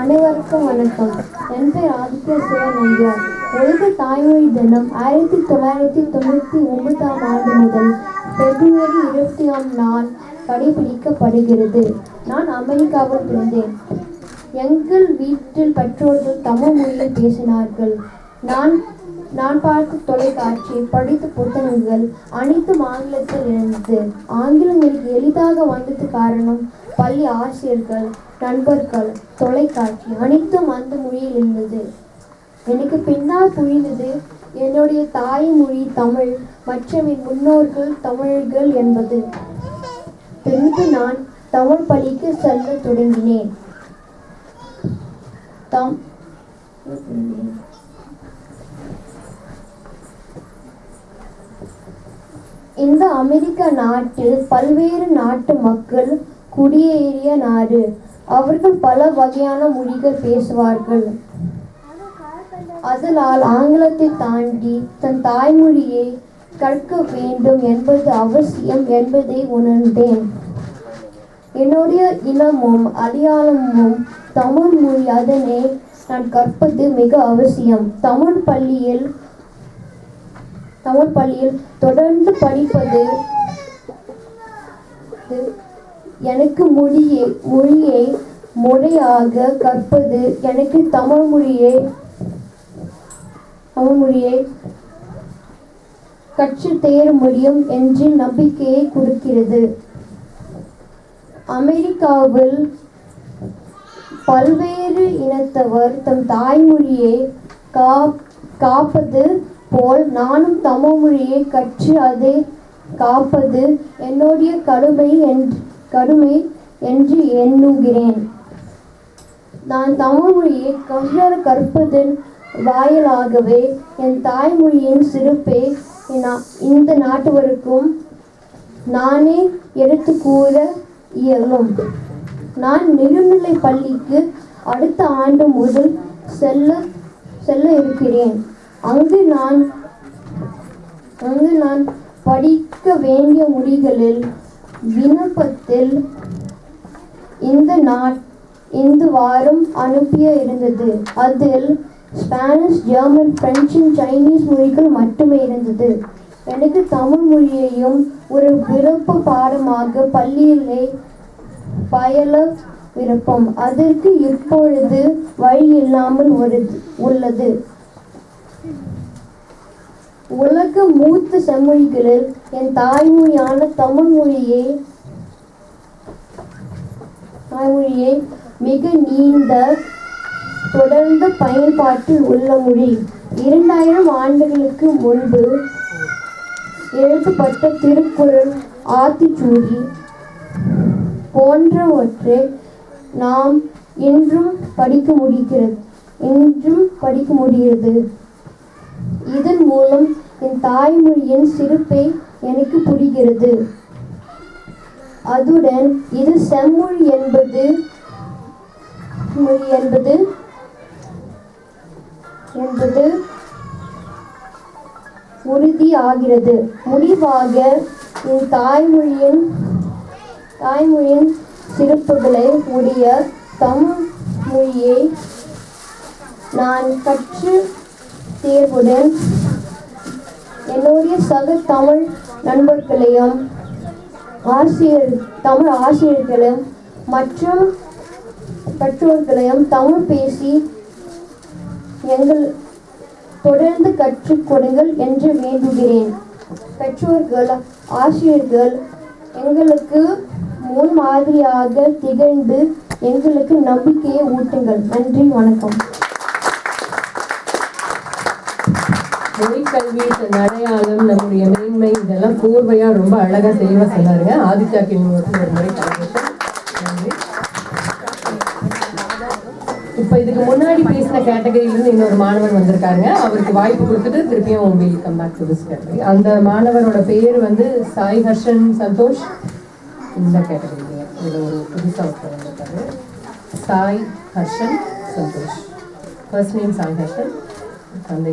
அனைவருக்கும் வணக்கம். என் பேர் ஆதித்ய சிவன் ஐயர் உலக தாய்மொழி தினம் ஆயிரத்தி தொள்ளாயிரத்தி தொண்ணூற்றி ஒன்பதாம் ஆண்டு முதல் பிப்ரவரி இருபத்தி ஆம் நாள் கடைபிடிக்கப்படுகிறது. நான் அமெரிக்காவில் பிறந்தேன். எங்கள் வீட்டில் பெற்றோர்கள் தமிழ் மொழியில் பேசினார்கள். நான் நான் பார்த்த தொலைக்காட்சி படித்த புத்தகங்கள் அனைத்தும் ஆங்கிலத்தில் இருந்தது. ஆங்கிலம் எனக்கு எளிதாக வந்தது காரணம் பள்ளி ஆசிரியர்கள் நண்பர்கள் தொலைக்காட்சி அனைத்தும் அந்த மொழியில் இருந்தது. எனக்கு பின்னால் புரிந்தது என்னுடைய தாய்மொழி தமிழ் மற்றும் என் முன்னோர்கள் தமிழர்கள் என்பது. பின்பு நான் தமிழ் பள்ளிக்கு செல்ல தொடங்கினேன். தம் இந்த அமெரிக்க நாட்டில் பல்வேறு நாட்டு மக்கள் குடியேறிய நாடு. அவர்கள் பல வகையான மொழிகள் பேசுவார்கள். அதனால் ஆங்கிலத்தை தாண்டி தன் தாய்மொழியை கற்க வேண்டும் என்பது அவசியம் என்பதை உணர்ந்தேன். என்னுடைய இனமும் அடையாளமும் தமிழ் மொழி அதனை நான் கற்பது மிக அவசியம். தமிழ் பள்ளியில் தமிழ் பள்ளியில் தொடர்ந்து படிப்பது எனக்கு மொழியை மொழியை முறையாக கற்பது எனக்கு தமிழ் மொழியை தமிழ் மொழியை கற்று தேர முடியும் என்று நம்பிக்கையை கொடுக்கிறது. அமெரிக்காவில் பல்வேறு இனத்தவர் தம் தாய்மொழியை காப் காப்பது போல் நானும் தமிழ் மொழியை கற்று அதை காப்பது என்னுடைய கடுமை என்று கடுமை என்று எண்ணுகிறேன். நான் தமிழ்மொழியை மொழியை கற்பதன் வாயிலாகவே என் தாய்மொழியின் சிறப்பை. இந்த நாட்டவருக்கும் நானே எடுத்து கூற இயலும். நான் நெடுநிலை பள்ளிக்கு அடுத்த ஆண்டு முதல் செல்ல செல்ல இருக்கிறேன். அங்கு நான் அங்கு நான் படிக்க வேண்டிய மொழிகளில் விண்ணப்பத்தில் இந்த நாட் இந்த வாரம் அனுப்பிய இருந்தது. அதில் ஸ்பானிஷ் ஜெர்மன் பிரெஞ்சு சைனீஸ் மொழிகள் மட்டுமே இருந்தது. எனக்கு தமிழ் மொழியையும் ஒரு விருப்ப பாடமாக பள்ளியிலே பயில விருப்பம். அதற்கு இப்பொழுது வழி இல்லாமல் ஒரு உள்ளது. உலக மூத்த செம்மொழிகளில் என் தாய்மொழியான தமிழ் மொழியை தாய்மொழியை மிக நீண்ட தொடர்ந்த பயன்பாட்டில் உள்ள மொழி. இரண்டாயிரம் ஆண்டுகளுக்கு முன்பு எழுதப்பட்ட திருக்குறள் ஆத்திச்சூடி போன்றவற்றை நாம் இன்றும் படிக்க முடிகிறது இன்றும் படிக்க முடிகிறது. இதன் மூலம் தாய்மொழியின் சிறப்பை எனக்கு புரிகிறது. அதுடன் இது செம்மொழி என்பது மொழி என்பது என்பது உறுதியாகிறது முடிவாக என் தாய்மொழியின் தாய்மொழியின் சிறப்புகளை உடைய தமிழ் மொழியை நான் கற்று தேர்வுடன் என்னுடைய சக தமிழ் நண்பர்களையும் ஆசிரியர் தமிழ் ஆசிரியர்களையும் மற்றும் பெற்றோர்களையும் தமிழ் பேசி எங்கள் தொடர்ந்து கற்றுக் கொடுங்கள் என்று வேண்டுகிறேன். பெற்றோர்கள் ஆசிரியர்கள் எங்களுக்கு முன் மாதிரியாக திகழ்ந்து எங்களுக்கு நம்பிக்கையை ஊட்டுங்கள். நன்றி வணக்கம். மொழி அடையாளம் நம்முடைய மேன்மை இதெல்லாம் கோர்வையா ரொம்ப அழகா தெளிவா சொன்னாருங்க. ஆதித்யா இன்னொரு ஒரு முறை கலந்துட்டு நன்றி. இப்போ இதுக்கு முன்னாடி பேசின கேட்டகரியிலிருந்து இன்னொரு மாணவர் வந்திருக்காங்க அவருக்கு வாய்ப்பு கொடுத்துட்டு திருப்பியும் will come back to this category அந்த மாணவரோட பேர் வந்து சாய் ஹர்ஷன் சந்தோஷ். இந்த கேட்டகரியில் இதில் ஒரு புதுசாக ஒருத்தர் வந்திருக்காரு. Sai Harshan Santhosh. First name Sai Harshan. தந்தை